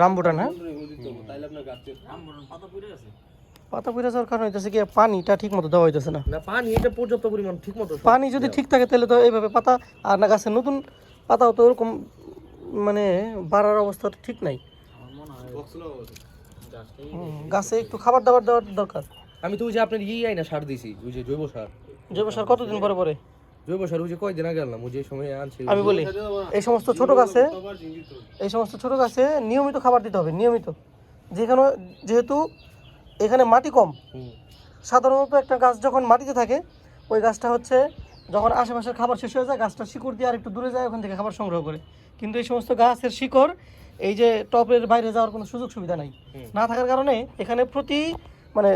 Rambutan হ্যাঁ পাতা পুড়ে যাওয়ার কারণ হইতেছে কি পানিটা ঠিক মতো দেওয়া হইতেছে না। না পানি এটা পর্যাপ্ত পরিমাণ ঠিক মতো পানি যদি ঠিক থাকে তাহলে তো এইভাবে পাতা আর না গাছের নতুন পাতাও তো ওরকম মানে বাড়ার অবস্থা ঠিক নাই। গাছে একটু খাবার দাবার দেওয়ার দরকার। আমি তো ওই যে আপনার ইয়ে আইনা সার দিছি ওই যে জৈব সার। জৈব সার কতদিন পরে পরে? জৈব সার ওই যে কয়দিন আগে আনলাম ওই যে সময় আনছি আমি বলি এই সমস্ত ছোট গাছে এই সমস্ত ছোট গাছে নিয়মিত খাবার দিতে হবে নিয়মিত। যেখানে যেহেতু এখানে মাটি কম সাধারণত একটা গাছ যখন মাটিতে থাকে ওই গাছটা হচ্ছে যখন আশেপাশের খাবার শেষ হয়ে যায় গাছটা শিকড় দিয়ে আর একটু দূরে যায় ওখান থেকে খাবার সংগ্রহ করে। কিন্তু এই সমস্ত গাছের শিকড় এই যে টপের বাইরে যাওয়ার কোনো সুযোগ সুবিধা নাই। না থাকার কারণে এখানে প্রতি মানে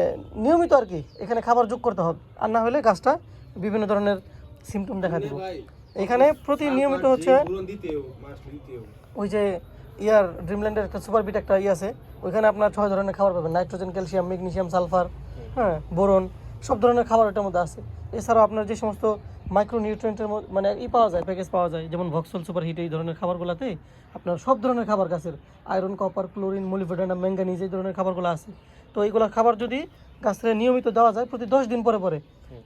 নিয়মিত আর কি এখানে খাবার যোগ করতে হবে। আর না হলে গাছটা বিভিন্ন ধরনের সিমটম দেখা দিবে। এখানে প্রতি নিয়মিত হচ্ছে ওই যে ইয়ার ড্রিমল্যান্ডের একটা সুপার বিট একটা ইয়ে আছে ওইখানে আপনার ছয় ধরনের খাবার পাবেন। নাইট্রোজেন ক্যালসিয়াম ম্যাগনেসিয়াম সালফার হ্যাঁ বোরন সব ধরনের খাবার এটার মধ্যে আছে। এছাড়াও আপনার যে সমস্ত মাইক্রো নিউট্রিয়েন্টের মানে ই পাওয়া যায় প্যাকেজ পাওয়া যায় যেমন ভক্সল সুপার হিট এই ধরনের খাবারগুলোতে আপনার সব ধরনের খাবার গাছের আয়রন কপার ক্লোরিন মলিফেডানা ম্যাঙ্গানিজ এই ধরনের খাবারগুলো আছে। তো এইগুলো খাবার যদি গাছের নিয়মিত দেওয়া যায় প্রতি দশ দিন পরে পরে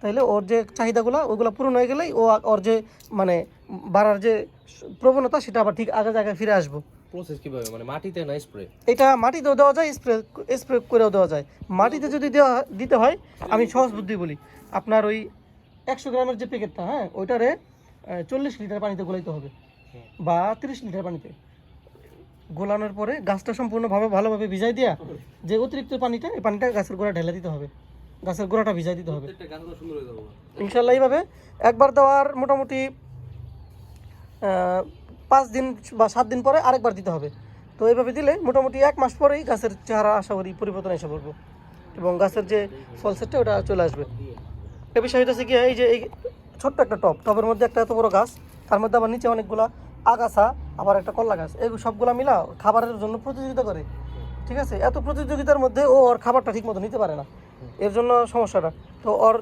তাইলে ওর যে চাহিদাগুলো ওগুলো পূরণ হয়ে গেলেই ও ওর যে মানে বাড়ার যে প্রবণতা সেটা আবার ঠিক আগের জায়গায় ফিরে আসব। প্রসেস কীভাবে? মানে মাটিতে না স্প্রে এটা মাটিতেও দেওয়া যায় স্প্রে স্প্রে করেও দেওয়া যায়। মাটিতে যদি দেওয়া দিতে হয় আমি সহজ বুদ্ধি বলি। আপনার ওই একশো গ্রামের যে প্যাকেটটা হ্যাঁ ওইটারে চল্লিশ লিটার পানিতে গোলাইতে হবে বা তিরিশ লিটার পানিতে। গোলানোর পরে গাছটা সম্পূর্ণভাবে ভালোভাবে ভিজাই দেওয়া যে অতিরিক্ত পানিটা এই পানিটা গাছের গোড়া ঢেলে দিতে হবে। গাছের গোড়াটা ভিজাই দিতে হবে। ইনশাল্লাহ এইভাবে একবার দেওয়ার মোটামুটি পাঁচ দিন বা সাত দিন পরে আরেকবার দিতে হবে। তো এইভাবে দিলে মোটামুটি এক মাস পরেই গাছের চেহারা আশা করি পরিবর্তন এসে পড়ব। এবং গাছের যে ফল সেটটা ওটা চলে আসবে। এ বিষয় হচ্ছে কি এই যে এই ছোট্ট একটা টপ টবের মধ্যে একটা এত বড় গাছ তার মধ্যে আবার নিচে অনেকগুলা আগাছা আবার একটা কল্লা গাছ। এই সবগুলা মিলা খাবারের জন্য প্রতিযোগিতা করে। ঠিক আছে? এত প্রতিযোগিতার মধ্যে ও ওর খাবারটা ঠিক মতো নিতে পারে না। এর জন্য সমস্যাটা। তো ওর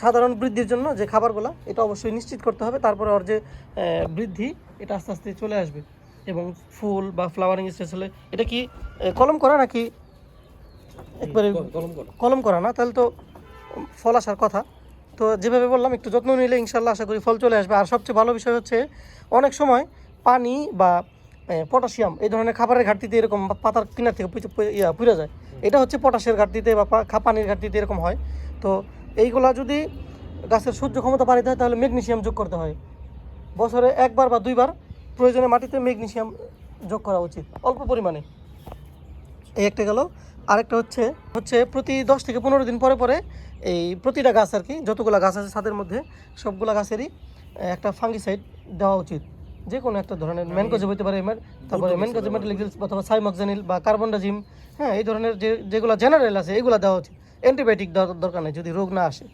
সাধারণ বৃদ্ধির জন্য যে খাবারগুলো এটা অবশ্যই নিশ্চিত করতে হবে। তারপরে ওর যে বৃদ্ধি এটা আস্তে আস্তে চলে আসবে। এবং ফুল বা ফ্লাওয়ারিং স্টেজ হলে এটা কি কলম করা নাকি? একবারে কলম করো। কলম করা না? তাহলে তো ফল আসার কথা। তো যেভাবে বললাম একটু যত্ন নিলে ইনশাল্লাহ আশা করি ফল চলে আসবে। আর সবচেয়ে ভালো বিষয় হচ্ছে অনেক সময় পানি বা পটাশিয়াম এই ধরনের খাবারের ঘাটতিতে এরকম পাতার কিনার থেকে ইয়া পুড়ে যায়। এটা হচ্ছে পটাশের ঘাটতিতে বা খা- পানির ঘাটতিতে এরকম হয়। তো এইগুলা যদি গাছের সহ্য ক্ষমতা বাড়িতে হয় তাহলে ম্যাগনেশিয়াম যোগ করতে হয়। বছরে একবার বা দুইবার প্রয়োজনে মাটিতে ম্যাগনেশিয়াম যোগ করা উচিত অল্প পরিমাণে। এই একটা গেল। আরেকটা হচ্ছে হচ্ছে প্রতি দশ থেকে পনেরো দিন পরে পরে এই প্রতিটা গাছ আর কি যতগুলো গাছ আছে ছাদের মধ্যে সবগুলা গাছেরই একটা ফাঙ্গিসাইড দেওয়া উচিত। যে কোনো একটা ধরনের ম্যানকোজেব হইতে পারে তারপরে ম্যানকোজেব মেটালিক্স অথবা সাইমক্সানিল বা কার্বনডাজিম হ্যাঁ এই ধরনের যে যেগুলো জেনারেল আছে এগুলো দেওয়া উচিত। অ্যান্টিবায়োটিক দরকার নেই যদি রোগ না আসে।